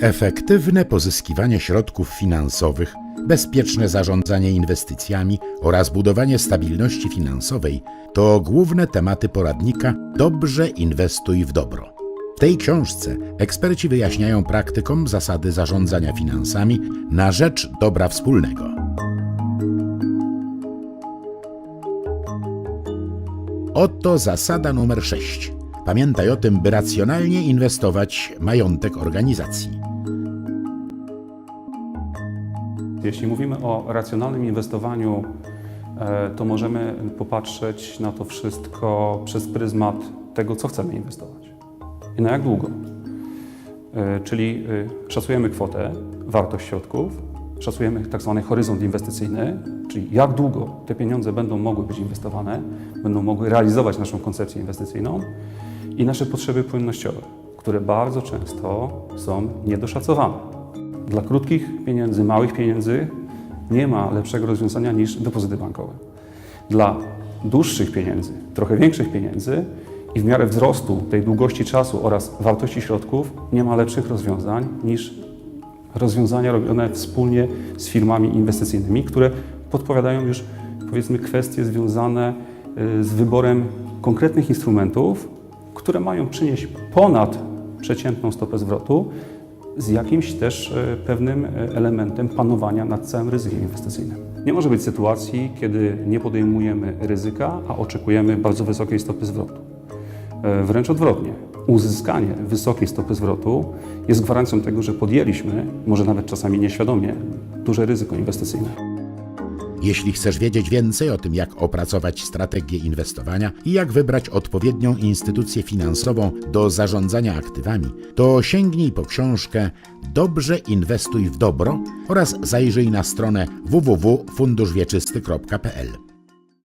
Efektywne pozyskiwanie środków finansowych, bezpieczne zarządzanie inwestycjami oraz budowanie stabilności finansowej to główne tematy poradnika Dobrze inwestuj w dobro. W tej książce eksperci wyjaśniają praktykom zasady zarządzania finansami na rzecz dobra wspólnego. Oto zasada numer 6. Pamiętaj o tym, by racjonalnie inwestować majątek organizacji. Jeśli mówimy o racjonalnym inwestowaniu, e, to możemy popatrzeć na to wszystko przez pryzmat tego, co chcemy inwestować i na jak długo. E, Czyli e, szacujemy kwotę, wartość środków, szacujemy tak zwany horyzont inwestycyjny, czyli jak długo te pieniądze będą mogły być inwestowane, będą mogły realizować naszą koncepcję inwestycyjną i nasze potrzeby płynnościowe, które bardzo często są niedoszacowane. Dla krótkich pieniędzy, małych pieniędzy nie ma lepszego rozwiązania niż depozyty bankowe. Dla dłuższych pieniędzy, trochę większych pieniędzy i w miarę wzrostu tej długości czasu oraz wartości środków nie ma lepszych rozwiązań niż rozwiązania robione wspólnie z firmami inwestycyjnymi, które podpowiadają już powiedzmy kwestie związane y, z wyborem konkretnych instrumentów, które mają przynieść ponad przeciętną stopę zwrotu z jakimś też e, pewnym e, elementem panowania nad całym ryzykiem inwestycyjnym. Nie może być sytuacji, kiedy nie podejmujemy ryzyka, a oczekujemy bardzo wysokiej stopy zwrotu. E, Wręcz odwrotnie. Uzyskanie wysokiej stopy zwrotu jest gwarancją tego, że podjęliśmy, może nawet czasami nieświadomie, duże ryzyko inwestycyjne. Jeśli chcesz wiedzieć więcej o tym, jak opracować strategię inwestowania i jak wybrać odpowiednią instytucję finansową do zarządzania aktywami, to sięgnij po książkę Dobrze inwestuj w dobro oraz zajrzyj na stronę www.funduszwieczysty.pl.